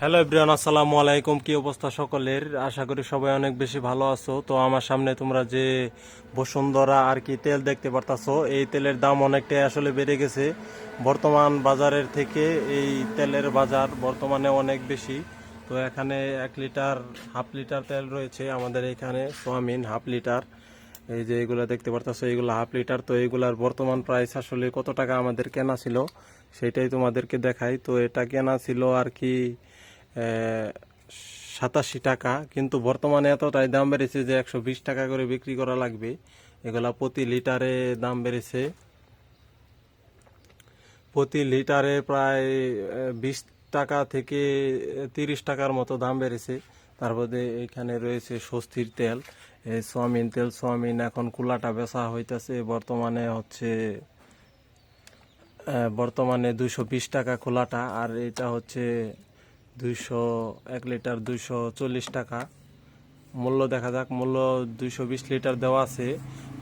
Hello everyone, আসসালামু আলাইকুম। কি অবস্থা সকলের? আশা করি সবাই অনেক বেশি ভালো আছো। তো আমার সামনে তোমরা যে বসুন্ধরা আর কি তেল দেখতে পারতাছো, এই তেলের দাম অনেকটাই আসলে বেড়ে গেছে। বর্তমান বাজারের থেকে এই তেলের বাজার বর্তমানে অনেক বেশি। তো এখানে এক লিটার, হাফ লিটার তেল রয়েছে আমাদের এখানে, সোয়াবিন হাফ লিটার। এই যে এগুলো দেখতে পারতাছো এইগুলো হাফ লিটার। তো এগুলার বর্তমান প্রাইস আসলে কত টাকা আমাদের কেনা ছিল, সেটাই তোমাদেরকে দেখাই। তো এটা কেনা ছিল আর কি সাতাশি টাকা, কিন্তু বর্তমানে এতটাই দাম বেড়েছে যে একশো বিশ টাকা করে বিক্রি করা লাগবে। এগুলা প্রতি লিটারে দাম বেড়েছে। প্রতি লিটারে প্রায় বিশ টাকা থেকে তিরিশ টাকার মতো দাম বেড়েছে। তারপরে এখানে রয়েছে স্বস্তির তেল। এই সোয়াবিন তেল, সোয়াবিন এখন কুলাটা বেচা হইতেছে। বর্তমানে হচ্ছে বর্তমানে দুইশো বিশ টাকা খোলাটা আর এটা হচ্ছে দুইশো, এক লিটার দুইশো চল্লিশ টাকা। মূল্য দেখা যাক, মূল্য দুইশো বিশ লিটার দেওয়া আছে,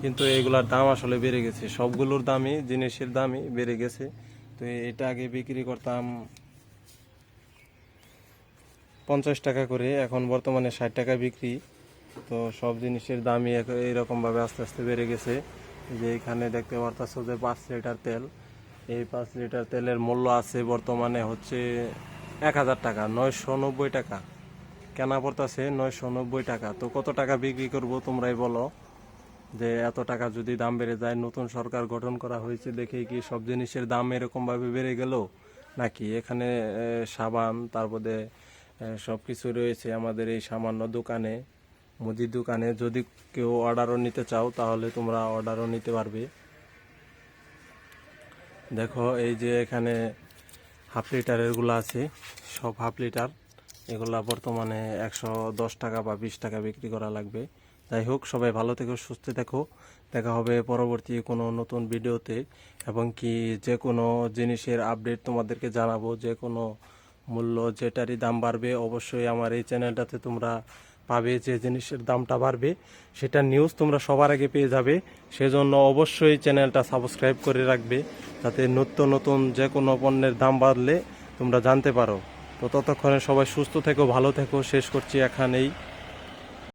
কিন্তু এগুলার দাম আসলে বেড়ে গেছে। সবগুলোর দামই, জিনিসের দামই বেড়ে গেছে। তো এটা আগে বিক্রি করতাম পঞ্চাশ টাকা করে, এখন বর্তমানে ষাট টাকা বিক্রি। তো সব জিনিসের দামই এইরকমভাবে আস্তে আস্তে বেড়ে গেছে। যে এখানে দেখতে পারতাছো যে পাঁচ লিটার তেল, এই পাঁচ লিটার তেলের মূল্য আছে বর্তমানে হচ্ছে এক হাজার টাকা, নয়শো নব্বই টাকা। কেনা পড়তেছে নয়শো নব্বই টাকা। তো কত টাকা বিক্রি করব তোমরাই বলো, যে এত টাকা যদি দাম বেড়ে যায়, নতুন সরকার গঠন করা হয়েছে দেখে কি সব জিনিসের দাম এরকমভাবে বেড়ে গেল? নাকি এখানে সাবান, তারপরে সব কিছু রয়েছে আমাদের এই সামান্য দোকানে, মুদির দোকানে। যদি কেউ অর্ডারও নিতে চাও, তাহলে তোমরা অর্ডারও নিতে পারবে। দেখো, এই যে এখানে হাফ লিটারেরগুলো আছে, সব হাফ লিটার। এগুলো বর্তমানে একশো দশ টাকা বা বিশ টাকা বিক্রি করা লাগবে। যাই হোক, সবাই ভালো থেকো, সুস্থ থেকো। দেখা হবে পরবর্তী কোনো নতুন ভিডিওতে। এবং কি যে কোনো জিনিসের আপডেট তোমাদেরকে জানাব, যে কোনো মূল্য, যেটারই দাম বাড়বে, অবশ্যই আমার এই চ্যানেলটাতে তোমরা পাবে, যে জিনিসের দামটা বাড়বে, সেটা নিউজ তোমরা সবার আগে পেয়ে যাবে। সেজন্য অবশ্যই চ্যানেলটা সাবস্ক্রাইব করে রাখবে, যাতে নিত্য নতুন যে কোনো পণ্যের দাম বাড়লে তোমরা জানতে পারো। তো ততক্ষণে সবাই সুস্থ থেকো, ভালো থেকো। শেষ করছি এখানেই।